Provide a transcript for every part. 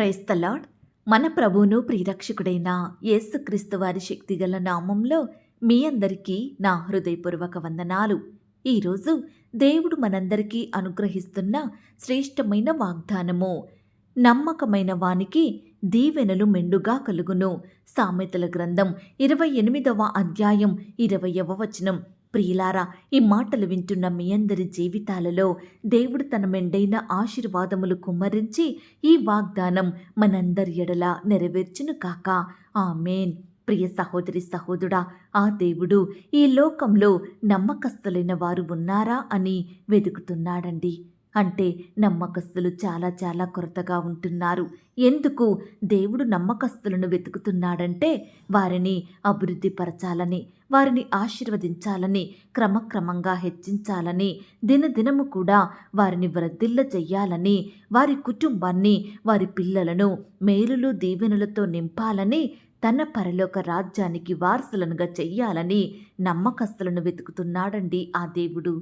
క్రైస్తలాడ్ మన ప్రభువును ప్రియరక్షకుడైన యేసుక్రీస్తు వారి శక్తిగల నామంలో మీ అందరికీ నా హృదయపూర్వక వందనాలు. ఈరోజు దేవుడు మనందరికీ అనుగ్రహిస్తున్న శ్రేష్టమైన వాగ్దానము నమ్మకమైన వానికి దీవెనలు మెండుగా కలుగును. సామెతల గ్రంథం ఇరవై ఎనిమిదవ అధ్యాయం ఇరవయవ వచనం. ప్రియులారా ఈ మాటలు వింటున్న మీ అందరి జీవితాలలో దేవుడు తన మెండైన ఆశీర్వాదములు కుమ్మరించి ఈ వాగ్దానం మనందరి ఎడల నెరవేర్చును కాక. ఆమెన్. ప్రియ సహోదరి సహోదరుడా ఆ దేవుడు ఈ లోకంలో నమ్మకస్తులైన వారు ఉన్నారా అని వెతుకుతున్నాడండి. అంటే నమ్మకస్తులు చాలా చాలా కొరతగా ఉంటున్నారు. ఎందుకు? దేవుడు నమ్మకస్తులను వెతుకుతున్నాడంటే వారిని అభివృద్ధి పరచాలని వారిని ఆశీర్వదించాలని క్రమక్రమంగా హెచ్చించాలని దినదినము కూడా వారిని వృద్ధిల్ల చెయ్యాలని వారి కుటుంబాన్ని వారి పిల్లలను మేలులు దీవెనలతో నింపాలని తన పరలోక రాజ్యానికి వారసులనుగా చెయ్యాలని నమ్మకస్తులను వెతుకుతున్నాడండి ఆ దేవుడు.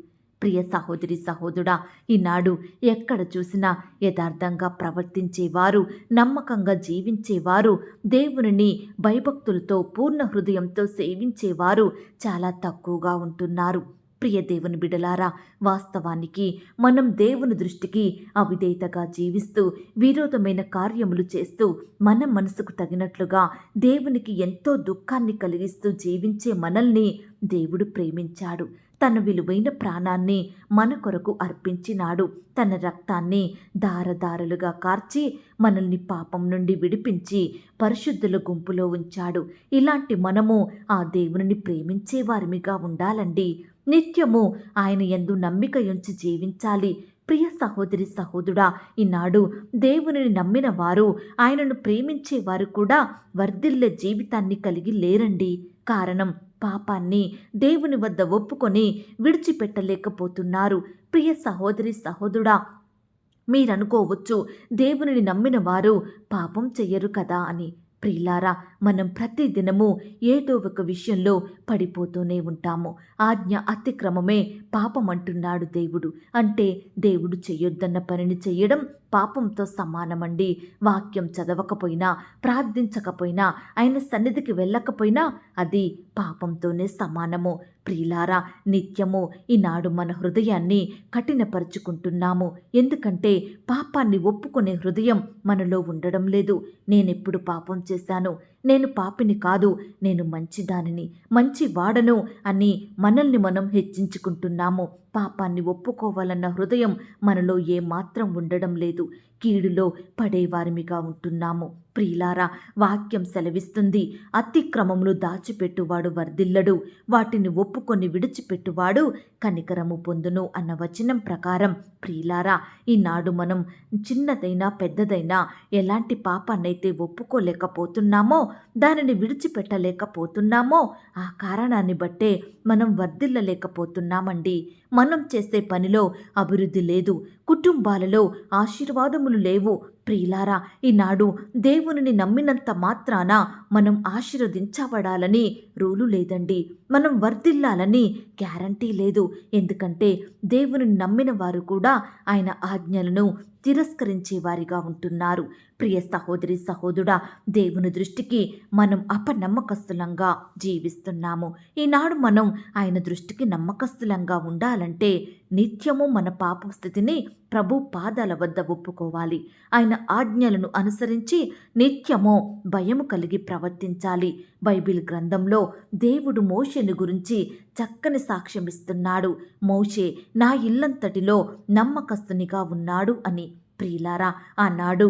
ప్రియ సహోదరి సహోదరుడా ఈనాడు ఎక్కడ చూసినా యథార్థంగా ప్రవర్తించేవారు నమ్మకంగా జీవించేవారు దేవునిని భయభక్తులతో పూర్ణ హృదయంతో సేవించేవారు చాలా తక్కువగా ఉంటున్నారు. ప్రియ దేవుని బిడలారా వాస్తవానికి మనం దేవుని దృష్టికి అవిధేయతగా జీవిస్తూ విరోధమైన కార్యములు చేస్తూ మన మనసుకు తగినట్లుగా దేవునికి ఎంతో దుఃఖాన్ని కలిగిస్తూ జీవించే మనల్ని దేవుడు ప్రేమించాడు. తన విలువైన ప్రాణాన్ని మన కొరకు అర్పించినాడు. తన రక్తాన్ని దారదారులుగా కార్చి మనల్ని పాపం నుండి విడిపించి పరిశుద్ధుల గుంపులో ఉంచాడు. ఇలాంటి మనము ఆ దేవుని ప్రేమించే వారిమిగా ఉండాలండి. నిత్యము ఆయన ఎందు నమ్మిక ఉంచి జీవించాలి. ప్రియ సహోదరి సహోదరుడా ఈనాడు దేవునిని నమ్మిన వారు ఆయనను ప్రేమించే వారు కూడా వర్ధిల్లే జీవితాన్ని కలిగి లేరండి. కారణం పాపాన్ని దేవుని వద్ద ఒప్పుకొని విడిచిపెట్టలేకపోతున్నారు. ప్రియ సహోదరి సహోదరుడా మీరనుకోవచ్చు దేవునిని నమ్మిన వారు పాపం చెయ్యరు కదా అని. ప్రియులారా మనం ప్రతి దినము ఏదో ఒక విషయంలో పడిపోతూనే ఉంటాము. ఆజ్ఞ అతిక్రమమే పాపం అంటున్నాడు దేవుడు. అంటే దేవుడు చెయ్యొద్దన్న పనిని చెయ్యడం పాపంతో సమానమండి. వాక్యం చదవకపోయినా ప్రార్థించకపోయినా ఆయన సన్నిధికి వెళ్ళకపోయినా అది పాపంతోనే సమానము. ప్రియులారా నిత్యము ఈనాడు మన హృదయాన్ని కఠినపరుచుకుంటున్నాము. ఎందుకంటే పాపాన్ని ఒప్పుకునే హృదయం మనలో ఉండడం లేదు. నేనెప్పుడు పాపం చేశాను? నేను పాపిని కాదు నేను మంచిదానిని మంచి వాడను అని మనల్ని మనం హెచ్చించుకుంటున్నాము. పాపాన్ని ఒప్పుకోవాలన్న హృదయం మనలో ఏమాత్రం ఉండడం లేదు. కీడులో పడేవారిమిగా ఉంటున్నాము. ప్రియులారా వాక్యం సెలవిస్తుంది. అతిక్రమములు దాచిపెట్టువాడు వర్ధిల్లడు. వాటిని ఒప్పుకొని విడిచిపెట్టువాడు కనికరము పొందును అన్న వచనం ప్రకారం ప్రియులారా ఈనాడు మనం చిన్నదైనా పెద్దదైనా ఎలాంటి పాపాన్నైతే ఒప్పుకోలేకపోతున్నామో దానిని విడిచిపెట్టలేకపోతున్నామో ఆ కారణాన్ని బట్టే మనం వర్ధిల్లలేకపోతున్నామండి. మన చేసే పనిలో అభివృద్ధి లేదు. కుటుంబాలలో ఆశీర్వాదములు లేవు. ప్రియులారా ఈనాడు దేవునిని నమ్మినంత మాత్రాన మనం ఆశీర్వదించబడాలని రూలు లేదండి. మనం వర్ధిల్లాలని గ్యారంటీ లేదు. ఎందుకంటే దేవుని నమ్మిన వారు కూడా ఆయన ఆజ్ఞలను తిరస్కరించే వారిగా ఉంటున్నారు. ప్రియ సహోదరి సహోదరుడా దేవుని దృష్టికి మనం అపనమ్మకస్తులంగా జీవిస్తున్నాము. ఈనాడు మనం ఆయన దృష్టికి నమ్మకస్తులంగా ఉండాలంటే నిత్యము మన పాప స్థితిని ప్రభు పాదాల వద్ద ఒప్పుకోవాలి. ఆయన ఆజ్ఞలను అనుసరించి నిత్యము భయము కలిగి ప్రవర్తించాలి. బైబిల్ గ్రంథంలో దేవుడు మోషేను గురించి చక్కని సాక్ష్యమిస్తున్నాడు మోషే నా ఇల్లంతటిలో నమ్మకస్తునిగా ఉన్నాడు అని ప్రియులారా ఆనాడు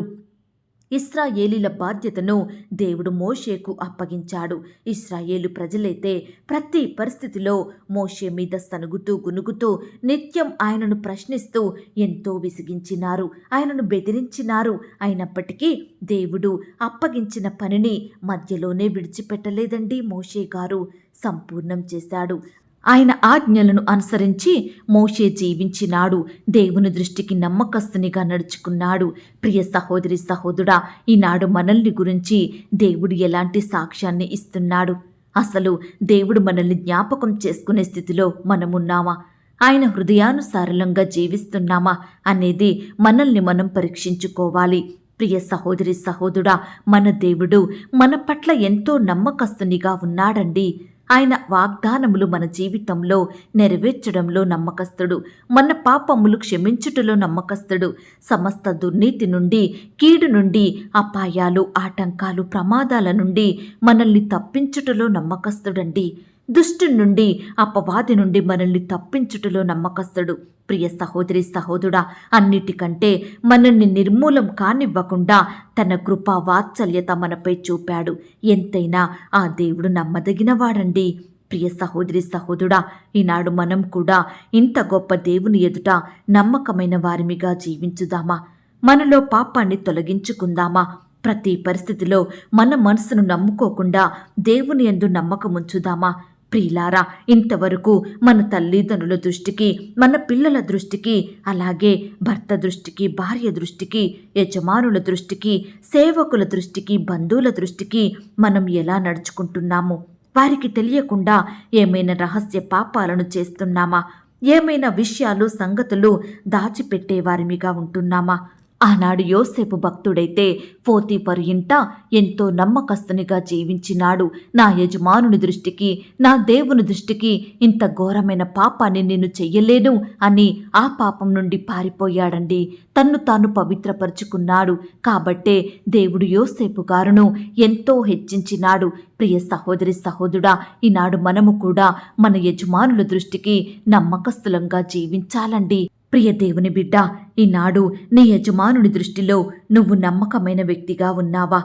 ఇస్రాయేలీల బాధ్యతను దేవుడు మోషేకు అప్పగించాడు. ఇస్రాయేలు ప్రజలైతే ప్రతి పరిస్థితిలో మోషే మీద సనుగుతూ గునుగుతూ నిత్యం ఆయనను ప్రశ్నిస్తూ ఎంతో విసిగించినారు. ఆయనను బెదిరించినారు. అయినప్పటికీ దేవుడు అప్పగించిన పనిని మధ్యలోనే విడిచిపెట్టలేదండి మోషే గారు. సంపూర్ణం చేశాడు. ఆయన ఆజ్ఞలను అనుసరించి మోషే జీవించినాడు. దేవుని దృష్టికి నమ్మకస్తునిగా నడుచుకున్నాడు. ప్రియ సహోదరి సహోదరుడా ఈనాడు మనల్ని గురించి దేవుడు ఎలాంటి సాక్ష్యాన్ని ఇస్తున్నాడు? అసలు దేవుడు మనల్ని జ్ఞాపకం చేసుకునే స్థితిలో మనమున్నామా? ఆయన హృదయానుసారలంగా జీవిస్తున్నామా అనేది మనల్ని మనం పరీక్షించుకోవాలి. ప్రియ సహోదరి సహోదరుడా మన దేవుడు మన పట్ల ఎంతో నమ్మకస్తునిగా ఉన్నాడండి. ఆయన వాగ్దానములు మన జీవితంలో నెరవేర్చడంలో నమ్మకస్తుడు. మన పాపములు క్షమించుటలో నమ్మకస్తుడు. సమస్త దుర్నీతి నుండి కీడు నుండి అపాయాలు ఆటంకాలు ప్రమాదాల నుండి మనల్ని తప్పించుటలో నమ్మకస్తుడండి. దుష్టు నుండి అపవాది నుండి మనల్ని తప్పించుటలో నమ్మకస్తుడు. ప్రియ సహోదరి సహోదరుడా అన్నిటికంటే మనల్ని నిర్మూలం కానివ్వకుండా తన కృపా వాత్సల్యత మనపై చూపాడు. ఎంతైనా ఆ దేవుడు నమ్మదగినవాడండి. ప్రియ సహోదరి సహోదరుడా ఈనాడు మనం కూడా ఇంత గొప్ప దేవుని ఎదుట నమ్మకమైన వారిమిగా జీవించుదామా? మనలో పాపాన్ని తొలగించుకుందామా? ప్రతి పరిస్థితిలో మన మనసును నమ్ముకోకుండా దేవుని ఎందు నమ్మకం ఉంచుదామా ప్రియులారా ఇంతవరకు మన తల్లిదండ్రుల దృష్టికి మన పిల్లల దృష్టికి అలాగే భర్త దృష్టికి భార్య దృష్టికి యజమానుల దృష్టికి సేవకుల దృష్టికి బంధువుల దృష్టికి మనం ఎలా నడుచుకుంటున్నాము? వారికి తెలియకుండా ఏమైనా రహస్య పాపాలను చేస్తున్నామా? ఏమైనా విషయాలు సంగతులు దాచిపెట్టేవారిమిగా ఉంటున్నామా? ఆనాడు యోసేపు భక్తుడైతే పోతీఫరు ఇంట ఎంతో నమ్మకస్తునిగా జీవించినాడు. నా యజమానుని దృష్టికి నా దేవుని దృష్టికి ఇంత ఘోరమైన పాపాన్ని నేను చెయ్యలేను అని ఆ పాపం నుండి పారిపోయాడండి. తన్ను తాను పవిత్రపరుచుకున్నాడు. కాబట్టే దేవుడు యోసేపు గారును ఎంతో హెచ్చించినాడు. ప్రియ సహోదరి సహోదరుడా ఈనాడు మనము కూడా మన యజమానుల దృష్టికి నమ్మకస్తులంగా జీవించాలండి. ప్రియ దేవుని బిడ్డ ఈనాడు నీ యజమానుని దృష్టిలో నువ్వు నమ్మకమైన వ్యక్తిగా ఉన్నావా?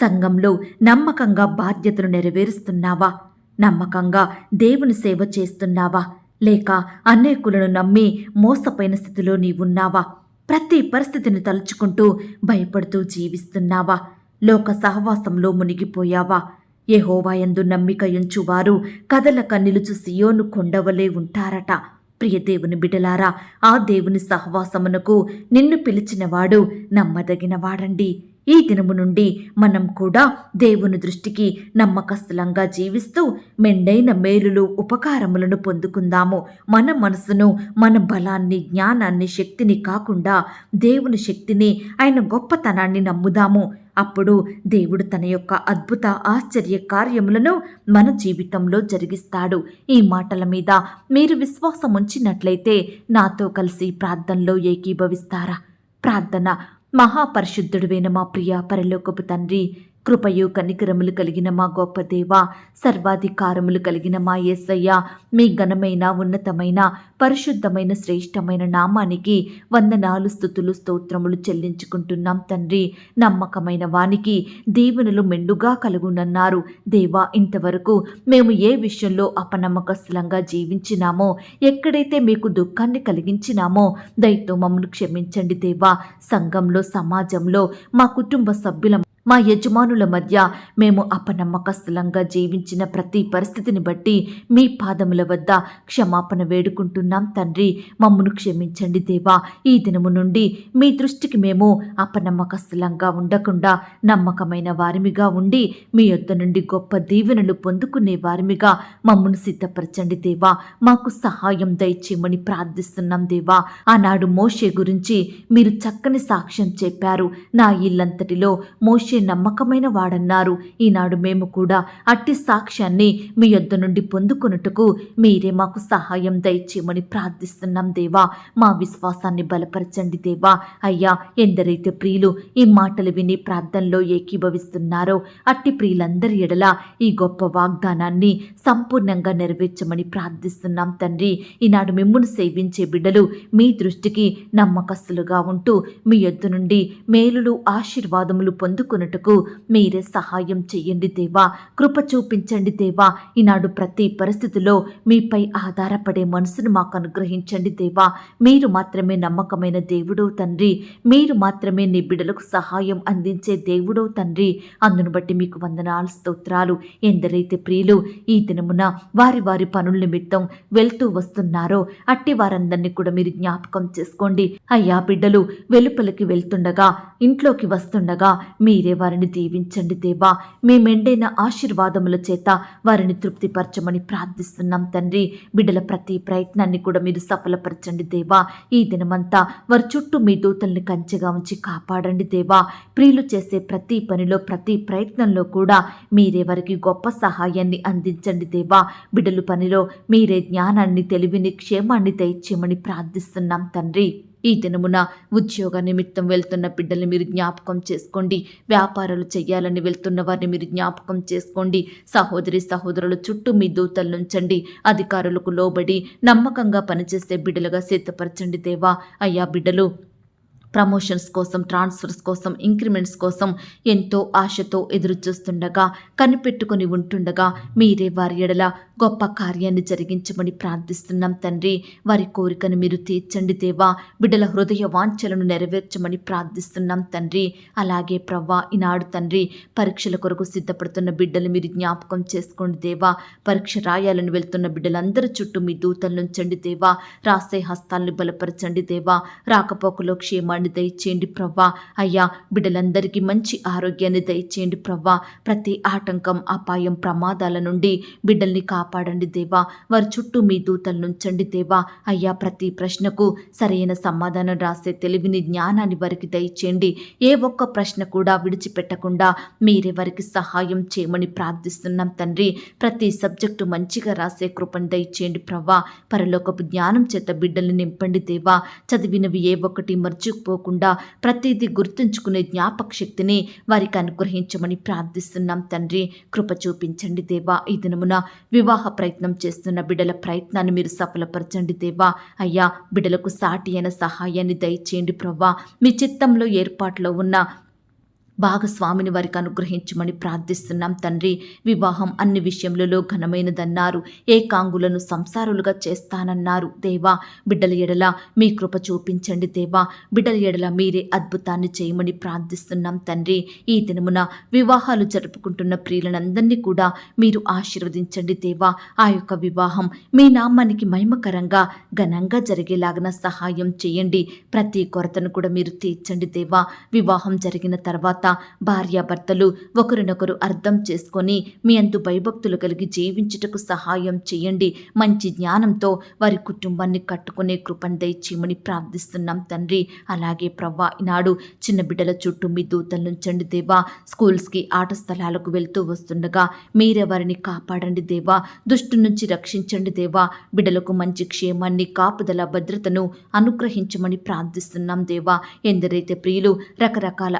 సంఘంలో నమ్మకంగా బాధ్యతలు నెరవేరుస్తున్నావా? నమ్మకంగా దేవుని సేవ చేస్తున్నావా? లేక అనేకులను నమ్మి మోసపోయిన స్థితిలో నీవున్నావా? ప్రతి పరిస్థితిని తలుచుకుంటూ భయపడుతూ జీవిస్తున్నావా? లోక సహవాసంలో మునిగిపోయావా? యెహోవాయందు నమ్మిక ఉంచువారు కదలక నిలుచు సియోను కొండవలే ఉంటారట. ప్రియ దేవుని బిడలారా ఆ దేవుని సహవాసమునకు నిన్ను పిలిచినవాడు నమ్మదగినవాడండి. ఈ దినము నుండి మనం కూడా దేవుని దృష్టికి నమ్మకస్తులంగా జీవిస్తూ మెండైన మేలులు ఉపకారములను పొందుకుందాము. మన మనసును మన బలాన్ని జ్ఞానాన్ని శక్తిని కాకుండా దేవుని శక్తిని ఆయన గొప్పతనాన్ని నమ్ముదాము. అప్పుడు దేవుడు తన యొక్క అద్భుత ఆశ్చర్య కార్యములను మన జీవితంలో జరిగిస్తాడు. ఈ మాటల మీద మీరు విశ్వాసం ఉంచినట్లయితే నాతో కలిసి ప్రార్థనలో ఏకీభవిస్తారా? ప్రార్థన మహాపరిశుద్ధుడువైన మా ప్రియ పరలోకపు తండ్రి కృపయు కనికరములు కలిగిన మా గొప్ప దేవ సర్వాధికారములు కలిగిన మా యేసయ్య మీ ఘనమైన ఉన్నతమైన పరిశుద్ధమైన శ్రేష్టమైన నామానికి వందనాలు స్థుతులు స్తోత్రములు చెల్లించుకుంటున్నాం తండ్రి. నమ్మకమైన వానికి దీవెనలు మెండుగా కలుగునన్నారు. దేవా ఇంతవరకు మేము ఏ విషయంలో అపనమ్మకస్తులంగా జీవించినామో ఎక్కడైతే మీకు దుఃఖాన్ని కలిగించినామో దయతో మమ్మల్ని క్షమించండి దేవా. సంఘంలో సమాజంలో మా కుటుంబ సభ్యుల మా యజమానుల మధ్య మేము అపనమ్మకస్తులంగా జీవించిన ప్రతి పరిస్థితిని బట్టి మీ పాదముల వద్ద క్షమాపణ వేడుకుంటున్నాం తండ్రి. మమ్మను క్షమించండి దేవా. ఈ దినము నుండి మీ దృష్టికి మేము అపనమ్మకస్తులంగా ఉండకుండా నమ్మకమైన వారిమిగా ఉండి మీ యొద్ద నుండి గొప్ప దీవెనలు పొందుకునే వారిమిగా మమ్మను సిద్ధపరచండి దేవా. మాకు సహాయం దయచేయమని ప్రార్థిస్తున్నాం దేవా. ఆనాడు మోషే గురించి మీరు చక్కని సాక్ష్యం చెప్పారు. నా ఇల్లంతటిలో మోషే నమ్మకమైన వాడన్నారు. ఈనాడు మేము కూడా అట్టి సాక్ష్యాన్ని మీ యొద్ద నుండి పొందుకొనుటకు మీరే మాకు సహాయం దయచేయమని ప్రార్థిస్తున్నాం దేవా. మా విశ్వాసాన్ని బలపరచండి దేవా. అయ్యా ఎందరైతే ప్రియులు ఈ మాటలు విని ప్రార్థనలో ఏకీభవిస్తున్నారో అట్టి ప్రియులందరి ఎడల ఈ గొప్ప వాగ్దానాన్ని సంపూర్ణంగా నెరవేర్చమని ప్రార్థిస్తున్నాం తండ్రి. ఈనాడు మిమ్మును సేవించే బిడ్డలు మీ దృష్టికి నమ్మకస్తులుగా ఉంటూ మీ యొద్ద నుండి మేలులు ఆశీర్వాదములు పొందుకొనుటకు మీరే సహాయం చెయ్యండి దేవా. కృప చూపించండి దేవా. ఈనాడు ప్రతి పరిస్థితిలో మీపై ఆధారపడే మనసును మాకు అనుగ్రహించండి దేవా. మీరు మాత్రమే నమ్మకమైన దేవుడో తండ్రి. మీరు మాత్రమే నీ బిడ్డలకు సహాయం అందించే దేవుడో తండ్రి. అందును బట్టి మీకు వందనాలు స్తోత్రాలు. ఎందరైతే ప్రియులు ఈ దినమున వారి వారి పనుల నిమిత్తం వెళ్తూ వస్తున్నారో అట్టి వారందరినీ కూడా మీరు జ్ఞాపకం చేసుకోండి. అయ్యా బిడ్డలు వెలుపలికి వెళ్తుండగా ఇంట్లోకి వస్తుండగా మీరే వారిని దీవించండి దేవా. మీ మెండైన ఆశీర్వాదముల చేత వారిని తృప్తిపరచమని ప్రార్థిస్తున్నాం తండ్రి. బిడ్డల ప్రతి ప్రయత్నాన్ని కూడా మీరు సఫలపరచండి దేవా. ఈ దినమంతా వారి చుట్టూ మీ దూతల్ని కంచెగా ఉంచి కాపాడండి దేవా. ప్రియులు చేసే ప్రతి పనిలో ప్రతి ప్రయత్నంలో కూడా మీరే వారికి గొప్ప సహాయాన్ని అందించండి దేవా. బిడ్డలు పనిలో మీరే జ్ఞానాన్ని తెలివిని క్షేమాన్ని దయచేయమని ప్రార్థిస్తున్నాం తండ్రి. ఈ దినమున ఉద్యోగ నిమిత్తం వెళ్తున్న బిడ్డల్ని మీరు జ్ఞాపకం చేసుకోండి. వ్యాపారాలు చేయాలని వెళ్తున్న వారిని మీరు జ్ఞాపకం చేసుకోండి. సహోదరి సహోదరుల చుట్టూ మీ దూతలు ఉంచండి. అధికారులకు లోబడి నమ్మకంగా పనిచేసే బిడ్డలుగా సిద్ధపరచండి దేవా. అయ్యా బిడ్డలు ప్రమోషన్స్ కోసం ట్రాన్స్ఫర్స్ కోసం ఇంక్రిమెంట్స్ కోసం ఎంతో ఆశతో ఎదురు చూస్తుండగా కనిపెట్టుకుని ఉంటుండగా మీరే వారి ఎడల గొప్ప కార్యాన్ని జరిగించమని ప్రార్థిస్తున్నాం తండ్రి. వారి కోరికను మీరు తీర్చండి దేవా. బిడ్డల హృదయ వాంఛలను నెరవేర్చమని ప్రార్థిస్తున్నాం తండ్రి. అలాగే ప్రవ్వా ఈనాడు తండ్రి పరీక్షల కొరకు సిద్ధపడుతున్న బిడ్డలు మీరు జ్ఞాపకం చేసుకోండి దేవా. పరీక్ష రాయాలని వెళ్తున్న బిడ్డలందరి చుట్టూ మీ దూతలు నుంచండి దేవా. రాసే హస్తాలను బలపరచండి దేవా. రాకపోకలో క్షేమాన్ని దయచేయండి ప్రవ్వా. అయ్యా బిడ్డలందరికీ మంచి ఆరోగ్యాన్ని దయచేయండి ప్రవ్వా. ప్రతి ఆటంకం అపాయం ప్రమాదాల నుండి బిడ్డల్ని కాపాడండి దేవా. వారి చుట్టూ మీ దూతలు నుంచండి దేవా. అయ్యా ప్రతి ప్రశ్నకు సరైన సమాధానం రాసే తెలివిని జ్ఞానాన్ని వారికి దయచేయండి. ఏ ఒక్క ప్రశ్న కూడా విడిచిపెట్టకుండా మీరే వారికి సహాయం చేయమని ప్రార్థిస్తున్నాం తండ్రి. ప్రతి సబ్జెక్టు మంచిగా రాసే కృపను దయచేయండి ప్రవ్వా. పరలోకపు జ్ఞానం చేత బిడ్డల్ని నింపండి దేవా. చదివినవి ఏ ఒక్కటి మర్చిపో మర్చిపోకుండా ప్రతిదీ గుర్తుంచుకునే జ్ఞాపక శక్తిని వారికి అనుగ్రహించమని ప్రార్థిస్తున్నాం తండ్రి. కృప చూపించండి దేవా. ఈ దినమున వివాహ ప్రయత్నం చేస్తున్న బిడ్డల ప్రయత్నాన్ని మీరు సఫలపరచండి దేవా. అయ్యా బిడ్డలకు సాటి అయిన సహాయాన్ని దయచేయండి ప్రవ్వా. మీ చిత్తంలో ఏర్పాట్లో ఉన్న భాగస్వామిని వారికి అనుగ్రహించమని ప్రార్థిస్తున్నాం తండ్రి. వివాహం అన్ని విషయములలో ఘనమైనదన్నారు. ఏకాంగులను సంసారులుగా చేస్తానన్నారు. దేవా బిడ్డల ఎడల మీ కృప చూపించండి దేవా. బిడ్డల ఎడల మీరే అద్భుతాన్ని చేయమని ప్రార్థిస్తున్నాం తండ్రి. ఈ దినమున వివాహాలు జరుపుకుంటున్న ప్రియులనందరినీ కూడా మీరు ఆశీర్వదించండి దేవా. ఆ యొక్క వివాహం మీ నామానికి మహిమకరంగా ఘనంగా జరిగేలాగన సహాయం చేయండి. ప్రతి కొరతను కూడా మీరు తీర్చండి దేవా. వివాహం జరిగిన తర్వాత భార్యాభర్తలు ఒకరినొకరు అర్థం చేసుకొని మీ అందు భయభక్తులు కలిగి జీవించుటకు సహాయం చేయండి. మంచి జ్ఞానంతో వారి కుటుంబాన్ని కట్టుకునే కృపను దయచేయమని ప్రార్థిస్తున్నాం తండ్రి. అలాగే ప్రవ్వా ఈనాడు చిన్న బిడ్డల చుట్టూ మీ దూతలు నుంచండి దేవా. స్కూల్స్కి ఆట స్థలాలకు వెళ్తూ వస్తుండగా మీరే వారిని కాపాడండి దేవా. దుష్టు నుంచి రక్షించండి దేవా. బిడ్డలకు మంచి క్షేమాన్ని కాపుదల భద్రతను అనుగ్రహించమని ప్రార్థిస్తున్నాం దేవా. ఎందరైతే ప్రియులు రకరకాల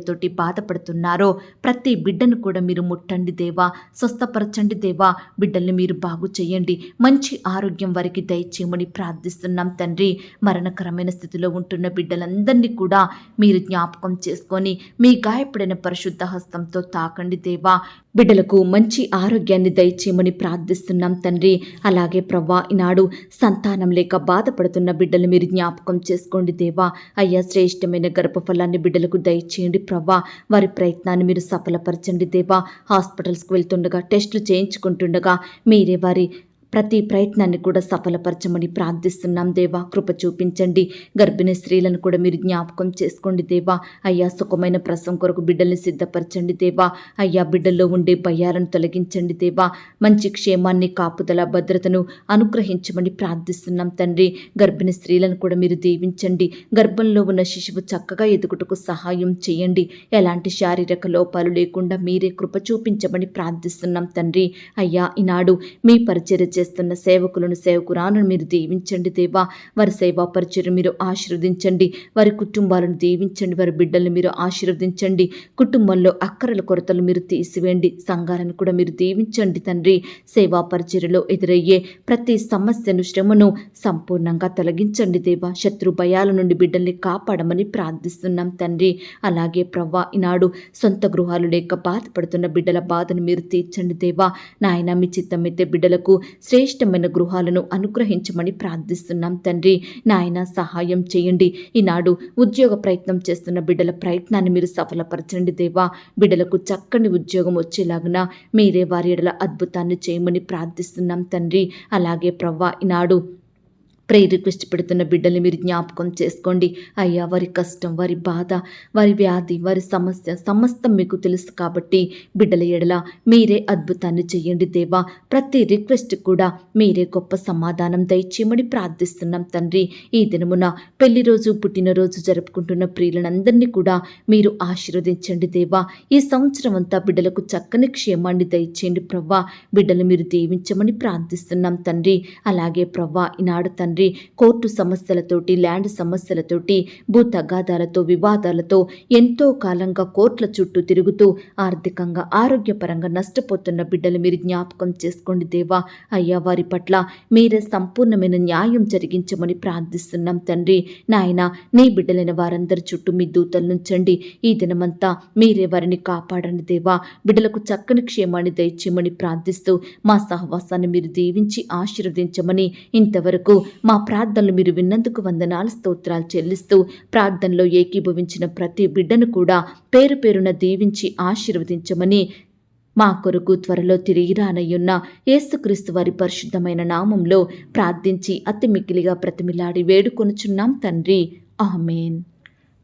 పేరుతోటి బాధపడుతున్నారో ప్రతి బిడ్డను కూడా మీరు ముట్టండి దేవా స్వస్థపరచండి దేవా. బిడ్డల్ని మీరు బాగు చేయండి. మంచి ఆరోగ్యం వారికి దయచేయమని ప్రార్థిస్తున్నాం తండ్రి. మరణకరమైన స్థితిలో ఉంటున్న బిడ్డలందరినీ కూడా మీరు జ్ఞాపకం చేసుకొని మీ గాయపడిన పరిశుద్ధ హస్తంతో తాకండి దేవా. బిడ్డలకు మంచి ఆరోగ్యాన్ని దయచేయమని ప్రార్థిస్తున్నాం తండ్రి. అలాగే ప్రవ్వా ఈనాడు సంతానం లేక బాధపడుతున్న బిడ్డలు మీరు జ్ఞాపకం చేసుకోండి దేవా. అయ్యా శ్రేష్టమైన గర్భఫలాన్ని బిడ్డలకు దయచేయండి ప్రవ్వా. వారి ప్రయత్నాన్ని మీరు సఫలపరచండి దేవా. హాస్పిటల్స్కి వెళ్తుండగా టెస్టులు చేయించుకుంటుండగా మీరే వారి ప్రతి ప్రయత్నాన్ని కూడా సఫలపరచమని ప్రార్థిస్తున్నాం దేవా. కృప చూపించండి. గర్భిణీ స్త్రీలను కూడా మీరు జ్ఞాపకం చేసుకోండి దేవా. అయ్యా సుఖమైన ప్రసవం కొరకు బిడ్డల్ని సిద్ధపరచండి దేవా. అయ్యా బిడ్డల్లో ఉండే భయాలను తొలగించండి దేవా. మంచి క్షేమాన్ని కాపుదల భద్రతను అనుగ్రహించమని ప్రార్థిస్తున్నాం తండ్రి. గర్భిణీ స్త్రీలను కూడా మీరు దీవించండి. గర్భంలో ఉన్న శిశువు చక్కగా ఎదుగుటకు సహాయం చేయండి. ఎలాంటి శారీరక లోపాలు లేకుండా మీరే కృప చూపించమని ప్రార్థిస్తున్నాం తండ్రి. అయ్యా ఈనాడు మీ పరిచర్య చేస్తున్న సేవకులను సేవకురాలను మీరు దీవించండి దేవా. వారి సేవా పరిచయం మీరు ఆశీర్వదించండి. వారి కుటుంబాలను దీవించండి. వారి బిడ్డలను మీరు ఆశీర్వదించండి. కుటుంబంలో అక్కరల కొరతలు మీరు తీసివేయండి. సంఘాలను కూడా మీరు దీవించండి తండ్రి. సేవా పరిచర్యలో ఎదురయ్యే ప్రతి సమస్యను శ్రమను సంపూర్ణంగా తొలగించండి దేవా. శత్రు భయాల నుండి బిడ్డల్ని కాపాడమని ప్రార్థిస్తున్నాం తండ్రి. అలాగే ప్రవ్వా ఈనాడు సొంత గృహాలు లేక బాధపడుతున్న బిడ్డల బాధను మీరు తీర్చండి దేవా. నాయన మీ చిత్తమైతే బిడ్డలకు శ్రేష్టమైన గృహాలను అనుగ్రహించమని ప్రార్థిస్తున్నాం తండ్రి. నాయన సహాయం చేయండి. ఈనాడు ఉద్యోగ ప్రయత్నం చేస్తున్న బిడ్డల ప్రయత్నాన్ని మీరు సఫలపరచండి దేవా. బిడ్డలకు చక్కని ఉద్యోగం వచ్చేలాగున మీరే వారి ఎడల అద్భుతాన్ని చేయమని ప్రార్థిస్తున్నాం తండ్రి. అలాగే ప్రవ్వా ఈనాడు ప్రేయర్ రిక్వెస్ట్ పెడుతున్న బిడ్డల్ని మీరు జ్ఞాపకం చేసుకోండి. అయ్యా వారి కష్టం వారి బాధ వారి వ్యాధి వారి సమస్య సమస్తం మీకు తెలుసు కాబట్టి బిడ్డల ఎడల మీరే అద్భుతాన్ని చేయండి దేవా. ప్రతి రిక్వెస్ట్ కూడా మీరే గొప్ప సమాధానం దయచేయమని ప్రార్థిస్తున్నాం తండ్రి. ఈ దినమున పెళ్ళి రోజు పుట్టినరోజు జరుపుకుంటున్న ప్రియులనందరినీ కూడా మీరు ఆశీర్వదించండి దేవా. ఈ సంవత్సరం అంతా బిడ్డలకు చక్కని క్షేమాన్ని దయచేయండి ప్రవ్వా. బిడ్డలు మీరు దీవించమని ప్రార్థిస్తున్నాం తండ్రి. అలాగే ప్రవ్వా ఈనాడు తండ్రి కోర్టు సమస్యలతోటి ల్యాండ్ సమస్యలతోటి భూ తగాదాలతో వివాదాలతో ఎంతో కాలంగా కోర్టుల చుట్టూ తిరుగుతూ ఆర్థికంగా ఆరోగ్యపరంగా నష్టపోతున్న బిడ్డలు మీరు జ్ఞాపకం చేసుకోండి దేవా. అయ్యా వారి పట్ల మీరే సంపూర్ణమైన న్యాయం జరిగించమని ప్రార్థిస్తున్నాం తండ్రి. నాయన నీ బిడ్డలైన వారందరి చుట్టూ మీ దూతలు నుంచండి. ఈ దినమంతా మీరే వారిని కాపాడండి దేవా. బిడ్డలకు చక్కని క్షేమాన్ని దయచేయమని ప్రార్థిస్తూ మా సహవాసాన్ని మీరు దీవించి ఆశీర్వదించమని ఇంతవరకు మా ప్రార్థనలు మీరు విన్నందుకు వందనాలు స్తోత్రాలు చెల్లిస్తూ ప్రార్థనలో ఏకీభవించిన ప్రతి బిడ్డను కూడా పేరు పేరున దీవించి ఆశీర్వదించమని మా కొరకు త్వరలో తిరిగి రానయ్యున్న యేసుక్రీస్తు వారి పరిశుద్ధమైన నామంలో ప్రార్థించి అతి మిక్కిలిగా ప్రతిమిలాడి వేడుకొనుచున్నాం తండ్రి. ఆమెన్.